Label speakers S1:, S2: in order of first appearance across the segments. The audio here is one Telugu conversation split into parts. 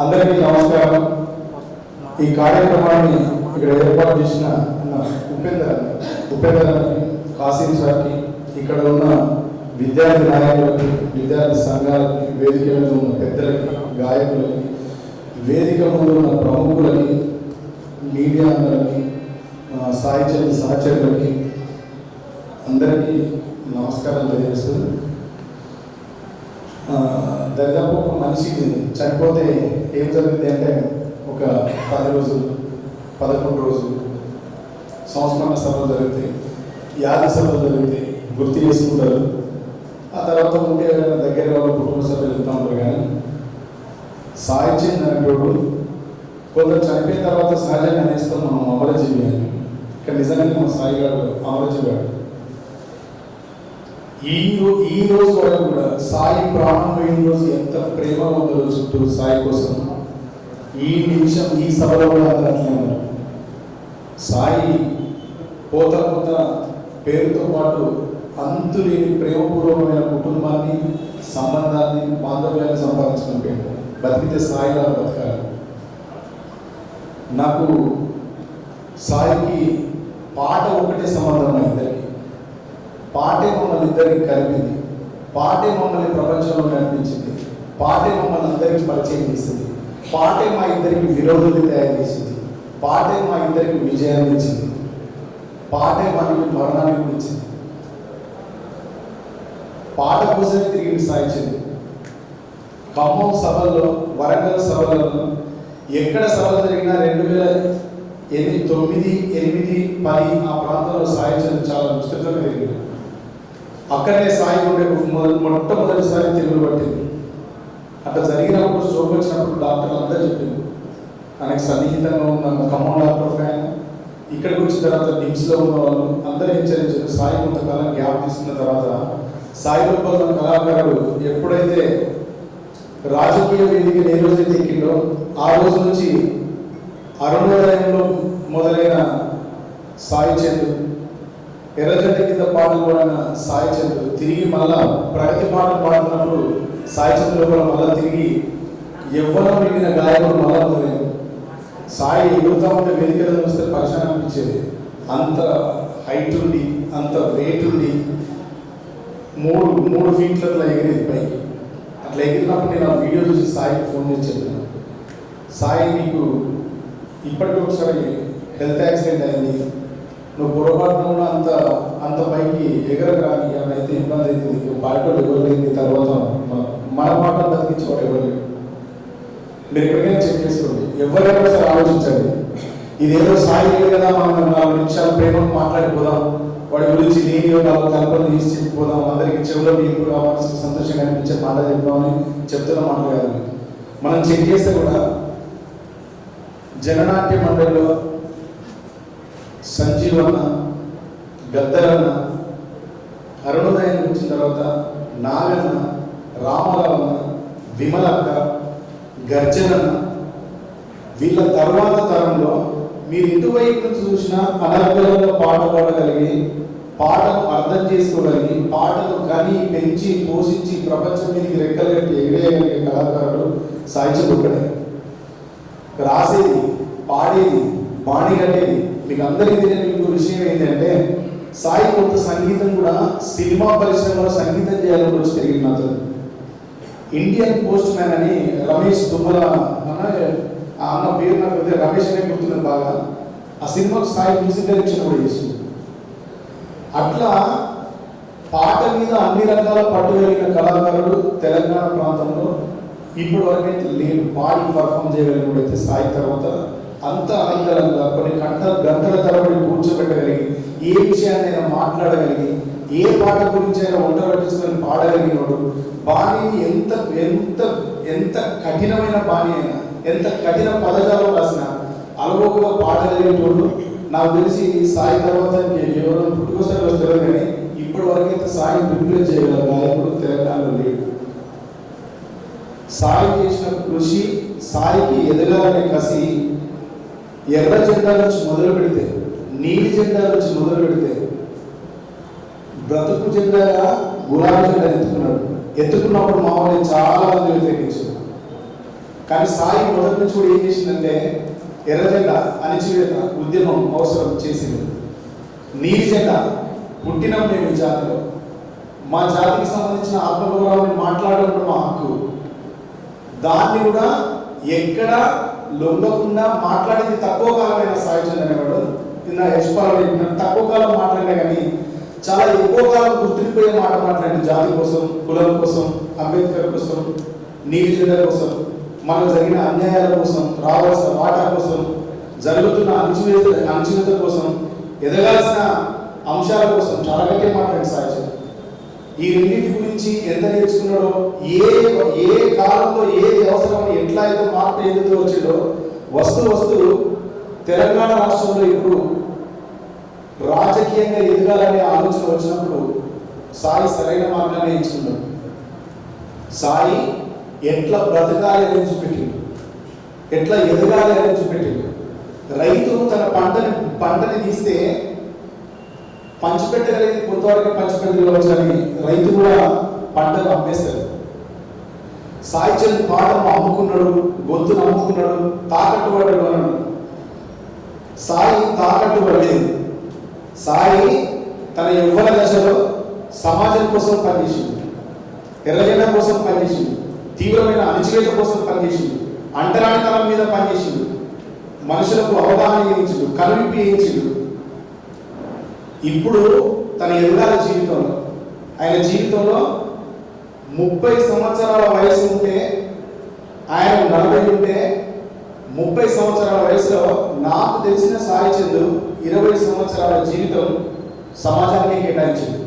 S1: అందరికీ నమస్కారం. ఈ కార్యక్రమాన్ని ఇక్కడ ఏర్పాటు చేసిన ఉపేందర్ ఉపేందర్ కాసిం సార్కి ఇక్కడ ఉన్న విద్యార్థి నాయకులకి విద్యార్థి సంఘాలకి వేదిక మీద ఉన్న పెద్దలకి గాయకులకి వేదిక ముందు ఉన్న ప్రముఖులకి మీడియా అందరికి సాహిత్య సహచరులకి అందరికీ నమస్కారం తెలియజేస్తూ దాదాపు ఒక మనిషి చనిపోతే ఏం జరుగుతుంది అంటే ఒక పది రోజులు పదకొండు రోజులు సంస్మరణ సభలు జరుగుతాయి యాద సభలు జరుగుతాయి గుర్తు చేసుకుంటారు. ఆ తర్వాత ఉండే దగ్గర వాళ్ళ కుటుంబ సభ్యులు వెళ్తూ ఉంటారు కానీ సాహిత్యం అనేటోడు కొందరు చనిపోయిన తర్వాత సహజంగా నేస్తాం మనం అమరజీవి అని. ఇక్కడ నిజంగానే మన సాయి గారు అమరజీవి గారు. ఈ ఈ రోజు వరకు కూడా సాయి ప్రారంభమైన రోజు ఎంత ప్రేమ ఉందో చుట్టూ సాయి కోసం? ఈ నిమిషం ఈ సభలో కూడా అందరూ సాయి పోత పోత పేరుతో పాటు అంతులేని ప్రేమపూర్వకమైన కుటుంబాన్ని సంబంధాన్ని బాంధవ్యాన్ని సంపాదించుకుని పేరు బతికితే సాయిలా బతకాలి. నాకు సాయికి పాట ఒకటే సంబంధం అయింది పాటే మమ్మల్ని ఇద్దరికి కలిపింది పాటే మమ్మల్ని ప్రపంచంలో నడిపించింది పాటే మమ్మల్ని అందరికీ పరిచయం చేసింది. పాటే మా ఇద్దరికి విరోధులు తయారు చేసింది. పాటే మా ఇద్దరికి విజయాన్ని ఇచ్చింది. పాటే మనకి మరణాన్ని కూడా ఇచ్చింది. పాట కోసమే తిరిగి సాగించింది ఖమ్మం సభల్లో వరంగల్ సభలలో ఎక్కడ సభలు జరిగినా రెండు వేల ఎనిమిది తొమ్మిది ఎనిమిది పది ఆ ప్రాంతంలో సాయించడం చాలా విస్తృతంగా జరిగింది అక్కడనే సాయి ఉండే మొదలు మొట్టమొదటిసారి తెలుగు పట్టింది. అట్లా జరిగినప్పుడు స్ట్రోక్ వచ్చినప్పుడు డాక్టర్లు అందరూ చెప్పింది ఆయనకు సన్నిహితంగా ఉన్న ఖమ్మం డాక్టర్ ఆయన ఇక్కడికి వచ్చిన తర్వాత నిమ్స్లో ఉన్న వాళ్ళు అందరూ హెచ్చరించారు సాయి కొంతకాలం గ్యాప్ తీసుకున్న తర్వాత సాయి రూపంలో కళాకారుడు ఎప్పుడైతే రాజకీయ వేదిక ఏ రోజైతే ఎక్కిండో ఆ రోజు నుంచి అరుణోదయంలో మొదలైన సాయి చంద్రుడు ఎర్రజెండ కింద పాటలు కూడా సాయి చంద్రు తిరిగి మళ్ళా ప్రగతి పాటలు పాడుతున్నప్పుడు సాయి చంద్రు కూడా మళ్ళా తిరిగి యవ్వనం మిగిలిన గాయకుడు మళ్ళా మొదలైన సాయి ఎగురుతా ఉంటే వెలికలు చూస్తే పరిశ్రమ అనిపించేది. అంత హైట్ ఉండి అంత వెయిట్ ఉండి మూడు మూడు ఫీట్ల అట్లా ఎగిరేది పైకి. అట్లా ఎగిరినప్పుడు నేను ఆ వీడియో చూసి సాయికి ఫోన్ చేసి చెప్పాను. సాయి నీకు ఇప్పటికి ఒకసారి హెల్త్ యాక్సిడెంట్ అయింది. నువ్వు పొరపాటున కూడా అంత అంత పైకి ఎగరగాని అని అయితే ఇబ్బంది అవుతుంది. పాటలు ఎవరు లేని తర్వాత మన- మాట బతికించేవాడు ఎవరు లేరు మీరు ఎక్కడికైనా చెక్ చేసుకోండి. ఎవరైనా సరే ఆలోచించండి. ఇదేదో సాయి లేదు కదా మనం నాలుగు నిమిషాలు ప్రేమను మాట్లాడిపోదాం వాడి గురించి నేను నాలుగు కల్పన తీసి చెప్పిపోదాం అందరికి చెవులో మీకు మనసుకు సంతోషంగా అనిపించే మాట చెప్దామని చెప్తున్న మాట కాదు. మనం చెక్ చేస్తే కూడా జననాట్య మండలిలో సంజీవన్న గద్దరన్న అరుణోదయం వచ్చిన తర్వాత నాగన్న రామరావన్న విమలక్క గర్జనన్న. వీళ్ళ తర్వాత తరంలో మీరు ఎటువైపు చూసినా అనర్గలంగా పాట పాడగలిగి పాటను అర్థం చేసుకోగలిగి పాటను కని పెంచి పోషించి ప్రపంచం మీదకి రెక్కలు ఎగిరేయగలిగే కళాకారుడు సాహిత్యం రాసేది పాడేది బాణి కట్టేది మీకు అందరికీ తెలియని విషయం ఏంటంటే సాయి కొత్త సంగీతం కూడా సినిమా పరిశ్రమలో సంగీతం చేయాలని వచ్చి తిరిగి నాతో ఇండియన్ పోస్ట్ మ్యాన్ అని రమేష్ దుమ్మల అన్న ఆ అన్న పేరు నాకు రమేష్ అనే గుర్తుంది బాగా. ఆ సినిమాకు సాయి మ్యూజిక్ డైరెక్షన్ కూడా చేసింది అట్లా పాట మీద అన్ని రకాల పట్టు కలిగిన కళాకారుడు తెలంగాణ ప్రాంతంలో ఇప్పటి వరకైతే లేడు. పాడి పర్ఫామ్ చేయగలిగినప్పుడైతే సాయి తర్వాత. అంత అలంకరంగా కొన్ని గంటల గంటల తరబడి కూర్చోబెట్టగలిగి ఏ విషయాన్ని అయినా మాట్లాడగలిగి ఏ పాట గురించి అయినా ఒంటరి తీసుకొని పాడగలిగినోడు బాణీని ఎంత ఎంత ఎంత కఠినమైన బాణి అయినా ఎంత కఠిన పదజాలం రాసినా అలవోకగా పాడగలిగేటోడు నాకు తెలిసి సాయి తర్వాత ఎవరో పుట్టుకొస్తారు వస్తారు కానీ ఇప్పటి అయితే సాయి రిప్లేస్ చేయగల గాయకుడు తెలంగాణలో లేడు. సాయి చేసిన కృషి సాయికి ఎదగాలనే కసి ఎర్ర జెండా నుంచి మొదలు పెడితే నీలి జెండా నుంచి మొదలు పెడితే బ్రతుకు జెండాగా గులాబీ జెండా ఎత్తుకున్నాడు ఎత్తుకున్నప్పుడు మామూలు చాలా మంది వ్యతిరేకించారు కానీ సాయి మొదటి నుంచి కూడా ఏం చేసిందంటే ఎర్రజెండ అణిచివేత ఉద్యమం అవసరం చేసింది. నీలి జెండా పుట్టినాం మేము ఈ జాతిలో మా జాతికి సంబంధించిన ఆత్మగౌరవాన్ని మాట్లాడడం కూడా మా హక్కు. దాన్ని కూడా ఎక్కడ లొంగకుండా మాట్లాడింది తక్కువ కాలమైన సాయి అనేవాడు నిన్న యశ్వరావు తక్కువ కాలం మాట్లాడినా కానీ చాలా ఎక్కువ కాలం గుర్తుండిపోయే మాట మాట్లాడిన జాతి కోసం కులం కోసం అంబేద్కర్ కోసం నీటిల కోసం మనకు జరిగిన అన్యాయాల కోసం రావాల్సిన వాటా కోసం జరుగుతున్న అణచివేత అణచివేత కోసం ఎదగాల్సిన అంశాల కోసం చాలా గట్టిగా మాట్లాడిన సాయి ఈ రెండింటి గురించి ఎంత నేర్చుకున్నాడో ఏ ఏ కాలంలో ఏది అవసరం ఎట్లా అయితే మార్పు ఎందుకు వచ్చిందో వస్తు వస్తు తెలంగాణ రాష్ట్రంలో ఇప్పుడు రాజకీయంగా ఎదగాలనే ఆలోచన వచ్చినప్పుడు సాయి సరైన మార్గాన్ని ఎంచుకున్నాడు. సాయి ఎట్లా బ్రతకాలి అని చూపెట్టిండు. ఎట్లా ఎదగాలి అని చూపెట్టిండు. రైతు తన పంటని పంటని తీస్తే పంచిపెట్టగలిగింది కొంతవరకు పంచిపెట్టగలవచ్చు కానీ రైతు కూడా పంటను అమ్మేస్తారు. సాయి పాటను అమ్ముకున్నాడు గొంతును అమ్ముకున్నాడు తాకట్టు పడ్డాడు అన్నాడు. సాయి తాకట్టు పడలేదు. సాయి తన యవ్వన దశలో సమాజం కోసం పనిచేసింది ఎర్రజెండ కోసం పనిచేసింది తీవ్రమైన అణచివేత కోసం పనిచేసింది అంటరానితనం మీద పనిచేసింది మనుషులకు అవగాహన చేయించిండు కనువిప్పి చేయించిండు. ఇప్పుడు తన ఎదుగాల జీవితంలో. ఆయన జీవితంలో ముప్పై సంవత్సరాల వయసు ఉంటే ఆయన నలభై ఉంటే ముప్పై సంవత్సరాల వయసులో నాకు తెలిసిన సాయి చంద్రు ఇరవై సంవత్సరాల జీవితం సమాజానికి కేటాయించింది.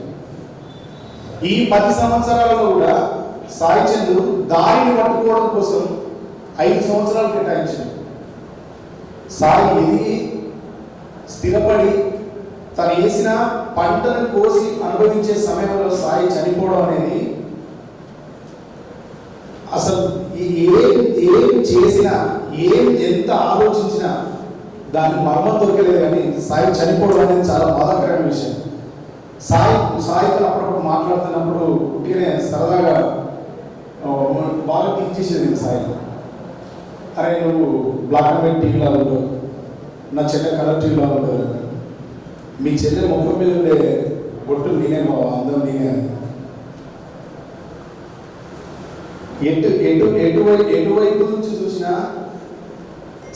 S1: ఈ పది సంవత్సరాలలో కూడా సాయి చంద్రు దారిని పట్టుకోవడం కోసం ఐదు సంవత్సరాలు కేటాయించింది. సాయి ఇది స్థిరపడి తను వేసిన పంటను కోసి అనుభవించే సమయంలో సాయి చనిపోవడం అనేది అసలు ఏం ఏం చేసినా ఏం ఎంత ఆలోచించినా దానికి మర్మం దొరకలేదు కానీ సాయి చనిపోవడం అనేది చాలా బాధాకరమైన విషయం. సాయి సాయితో అప్పుడప్పుడు మాట్లాడుతున్నప్పుడు ఉట్టినే సరదాగా బాగా తీర్చేసేది సాయి అరే నువ్వు బ్లాక్ అండ్ వైట్ టీవీలో ఉంటావు నా చెట్ల కలర్ టీవీలో ఉంటావు మీ చెల్లె ముఖం మీద ఉండే బొట్టు నేనే బావా అందం నేనే ఎటు ఎటు ఎటువైపు ఎటువైపు నుంచి చూసినా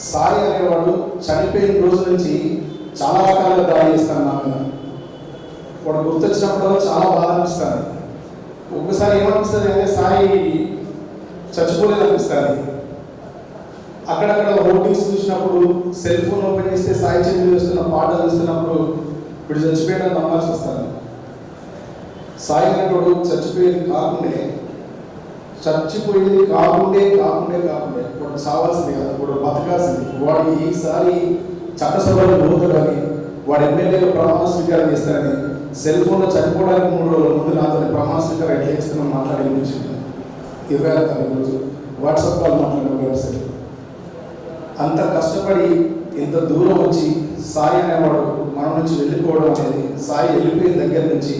S1: సాయి అనేవాడు చనిపోయిన రోజు నుంచి చాలా రకాలుగా దాడి చేస్తాను నా మీద. వాడు గుర్తొచ్చినప్పుడు చాలా బాధ అనిపిస్తాను ఒక్కసారి ఏమనిపిస్తుంది అంటే సాయి చచ్చిపోలేదు అనిపిస్తుంది అక్కడక్కడ హోర్డింగ్స్ చూసినప్పుడు సెల్ ఫోన్ ఓపెన్ చేస్తే సాయి చంద్ర చూస్తున్న పాటలు చూస్తున్నప్పుడు ఇప్పుడు చచ్చిపోయాడని నమ్మాల్సి వస్తాను సాయి అనేటోడు చచ్చిపోయేది కాకుండే చచ్చిపోయేది కాకుండే కాకుండే కాకుండే. ఇప్పుడు సావాల్సింది కదా వాడు బతకాల్సింది. వాడు ఈసారి చట్టసభలో పోతాడు వాడు ఎమ్మెల్యేగా ప్రమాణ స్వీకారం చేస్తారని సెల్ ఫోన్లో చనిపోవడానికి మూడు రోజుల ముందు నాతో ప్రమాణ స్వీకారం ఎట్లా చేస్తున్నాం మాట్లాడి గురించి ఇరవై ఆరు తారీఖు రోజు. వాట్సాప్ కాల్ మాట్లాడిన సరే? అంత కష్టపడి ఇంత దూరం వచ్చి సాయి అనేవాడు మన నుంచి వెళ్ళిపోవడం అనేది సాయి వెళ్ళిపోయిన దగ్గర నుంచి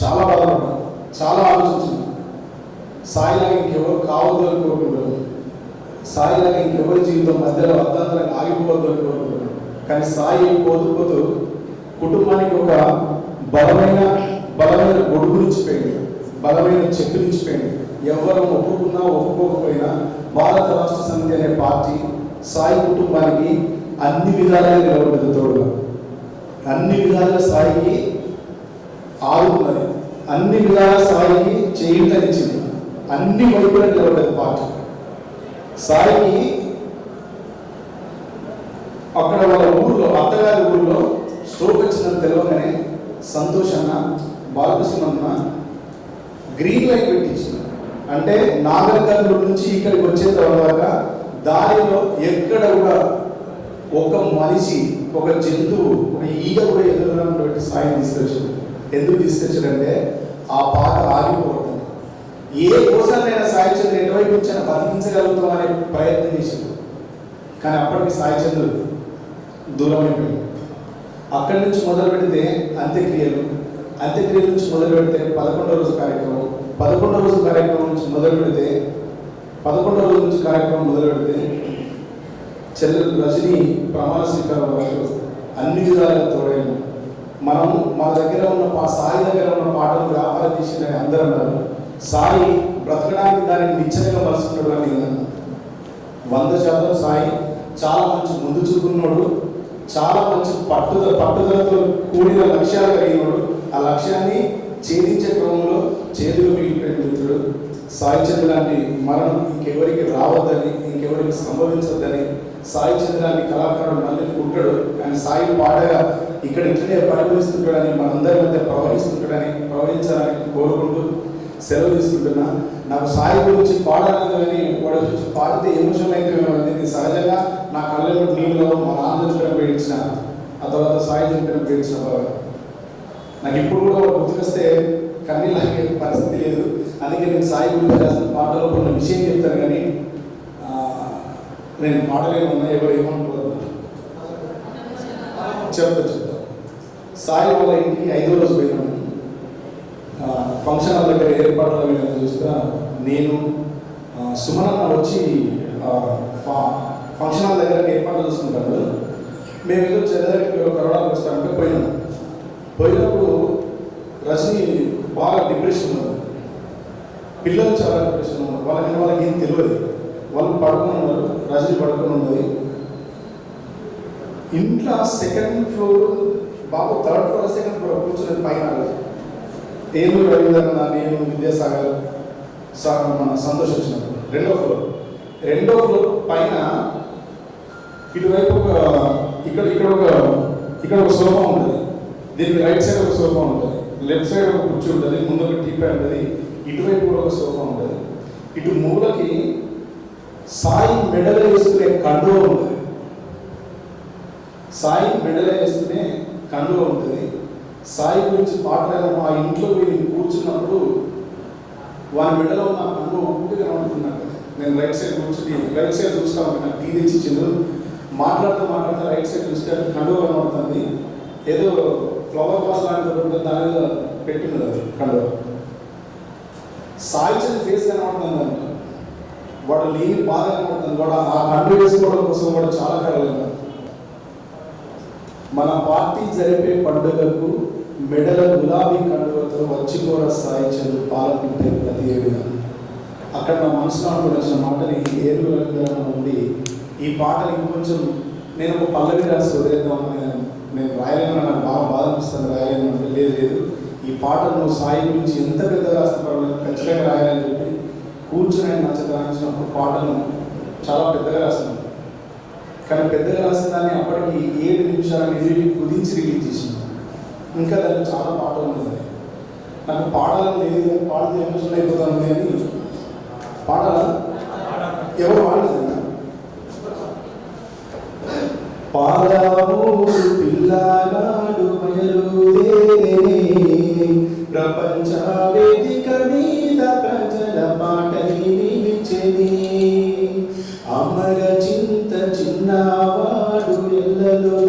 S1: చాలా బాధపడ్డాను చాలా ఆలోచించాను సాయిలాగా ఇంకెవరు కావద్దు అని కోరుకుంటాను సాయిలాగా ఇంకెవరి జీవితం మధ్యలో అర్థంతరంగా ఆగిపోవద్దు అని కోరుకుంటాను కానీ సాయి పోతూ పోతూ కుటుంబానికి ఒక బలమైన బలమైన గొడుగు నుంచి పోయింది బలమైన చెట్టు ఇచ్చిపోయింది ఎవరు ఒప్పుకున్నా ఒప్పుకోకపోయినా భారత రాష్ట్ర సమితి అనే పార్టీ సాయి కుటుంబానికి అన్ని విధాలుగా నిలబడ్డది తోడుగా. అన్ని విధాలుగా సాయికి ఆదుకున్నది. అన్ని విధాల సాయికి చేయుతనిచ్చింది అన్ని వైపులా నిలబడ్డది పార్టీ. సాయికి అక్కడ వాళ్ళ ఊర్లో అత్తగారి ఊళ్ళో స్ట్రోక్ వచ్చిన తెలియగానే సంతోష్ అన్న బాలకృష్ణ అన్న గ్రీన్ లైట్ పెట్టించింది. అంటే నాగరికర్నూలు నుంచి ఇక్కడికి వచ్చే తర్వాత దారిలో ఎక్కడ కూడా ఒక మనిషి ఒక జంతువు ఒక ఈగ కూడా ఎదురున్నటువంటి సాయం తీసుకొచ్చారు ఎందుకు తీసుకొచ్చారంటే ఆ పాట ఆగిపోతుంది ఏ కోసాన్నైనా సాయి చంద్ర ఎటువైపు నుంచి అనే ప్రయత్నం చేశాడు. కానీ అప్పటికి సాయిచంద్రుడు చంద్ర దూరం అయిపోయింది అక్కడి నుంచి మొదలు పెడితే అంత్యక్రియలు అంత్యక్రియల నుంచి మొదలు పెడితే పదకొండవ రోజు కార్యక్రమం పదకొండవ రోజు కార్యక్రమం నుంచి మొదలు పెడితే పదకొండవ రోజు నుంచి కార్యక్రమం మొదలు పెడితే చెల్లెలు రజని ప్రమాణ స్వీకారం వరకు అన్ని విధాలుగా తోడైన మనం మా దగ్గర ఉన్న పా సాయి దగ్గర ఉన్న పాటలు వ్యాపారం చేసిందని అందరూ అన్నారు సాయి బ్రతకడానికి దాన్ని నిశ్చయంగా మలుసుకున్నాడు అని అన్నాను. వంద శాతం సాయి చాలా మంచి ముందు చూపున్నాడు చాలా మంచి పట్టుదల పట్టుదలతో కూడిన లక్ష్యాలు కలిగినాడు ఆ లక్ష్యాన్ని ఛేదించే క్రమంలో చేతులు మిగిలిపోయిన మిత్రుడు. సాయి లాంటి మరణం ఇంకెవరికి రావద్దని ఇంకెవరికి సంభవించొద్దని సాయి చంద్ర లాంటి కళాకారుడు మళ్ళీ పుట్టాడు. కానీ సాయి పాటగా ఇక్కడ ఇట్లనే పరిగణిస్తుంటాడని మనందరి మధ్య ప్రవహిస్తుంటాడని ప్రవహించాలని కోరుకుంటూ సెలవు తీసుకుంటున్నా. నాకు సాయి గురించి పాడాలని కానీ వాడి గురించి పాడితే ఎమోషన్ అయితే నేను సహజంగా నా కళ్ళలో నీళ్ళలో మా నాన్న చెప్పిన ఆ తర్వాత సాయి చెప్పిన పేడించిన బాగా నాకు ఇప్పుడు కూడా గుర్తుకొస్తే కన్నీళ్ళు ఆగే పరిస్థితి లేదు. అందుకే నేను సాయి గురించి రాసిన పాటలో కొన్ని విషయం చెప్తాను కానీ నేను పాడలేను ఉన్నా ఎవరు ఏమనుకోవద్దు. చెప్తా చెప్తా సాయి వాళ్ళ ఇంటికి ఐదో రోజు పోయినాను ఫంక్షన్ హాల్ దగ్గర ఏర్పాట్లు అవి ఏమైనా చూస్తా నేను సుమన సుమనన్న వచ్చి ఫంక్షన్ హాల్ దగ్గర ఏర్పాట్లు చూసుకుంటాను మేము ఏదో చెల్లెలకి కరోనాకి వస్తామంటే పోయినాం. పోయినప్పుడు రజని బాగా డిప్రెషన్ ఉన్నారు. పిల్లలు చాలా డిప్రెషన్ ఉన్నారు. వాళ్ళకి వాళ్ళకి ఏం తెలియదు వాళ్ళు పడుకొని ఉన్నారు. రజని ఉన్నది. ఇంట్లో సెకండ్ ఫ్లోర్ బాబు థర్డ్ ఫ్లోర్ సెకండ్ ఫ్లోర్ కూర్చున్నది పైన ఆ రోజు. రవీంద్రన్న నేను విద్యాసాగర్ సార్ మన సంతోష్ వచ్చినప్పుడు రెండో ఫ్లోర్ రెండో ఫ్లోర్ పైన ఇటువైపు ఒక ఇక్కడ ఇక్కడ ఒక ఇక్కడ ఒక సులభం ఉంది దీనికి రైట్ సైడ్ ఒక సోఫా ఉంటుంది. లెఫ్ట్ సైడ్ ఒక కుర్చీ ఉంటుంది. ముందు ఒక టీపై ఉంటుంది. ఇటువైపు కూడా ఒక సోఫా ఉంటుంది. ఇటు మూలకి సాయి మెడలో వేసుకునే కండువ ఉంటుంది. సాయి మెడలో వేసుకునే కండువ ఉంటుంది. సాయి గురించి పాటలు మా ఇంట్లో మీరు కూర్చున్నప్పుడు వారి మెడలో ఉన్న కండువ ఊపిగా కనబడుతున్నాను నేను రైట్ సైడ్ కూర్చుని రైట్ సైడ్ చూస్తా ఉంటాను. టీ తెచ్చి మాట్లాడుతూ మాట్లాడుతూ రైట్ సైడ్ చూస్తే కండువ కనబడుతుంది ఏదో ఫ్లవర్ వాస్ లాంటి దాని మీద పెట్టినది అది సాయిచిన ఫేస్ కనబడుతుంది అంట వాడు లేని బాధ కనబడుతుంది వాడు ఆ కండువ వేసుకోవడం కోసం వాడు చాలా కలగలేదు మన పార్టీ జరిపే పండుగకు మెడల గులాబీ కండువతో వచ్చి కూడా సాయి చంద్ర పాల్గొంటే ప్రతి ఏడుగా అక్కడ నా మనసులో అనుకున్న మాటని ఏరు ఉంది ఈ పాటని ఇంకొంచెం నేను ఒక పల్లవి రాసి వదిలేద్దామని నేను రాయలేమని నాకు బాగా బాధ అనిపిస్తుంది రాయలేను అంటే లేదు లేదు. ఈ పాట నువ్వు సాయి గురించి ఎంత పెద్ద రాసిన పర్వాలేదు ఖచ్చితంగా రాయాలని చెప్పి కూర్చుని ఆయన నచ్చ రాయించినప్పుడు పాటను చాలా పెద్దగా రాసినాను కానీ పెద్దగా రాసిన దాన్ని అప్పటికి ఏడు నిమిషాలు నిడివి కుదించి రిలీజ్ చేసింది ఇంకా దానికి చాలా పాట ఉన్నది నాకు పాడాలని లేదు పాడితే ఎమోషన్ అయిపోతుంది అని. పాడాలా? ఎవరు పాడలేదు? పాదామూడు పిల్లనాడు బయలుదేరే ప్రపంచ వేదిక మీద ప్రజల పాటని నిలిచెని అమర చింత చిన్నవాడు ఎల్లలు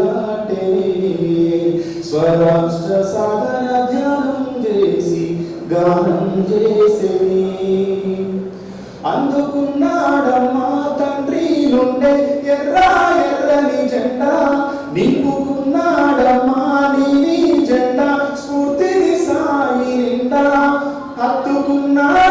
S1: స్వరాష్ట్ర సాధ con nada.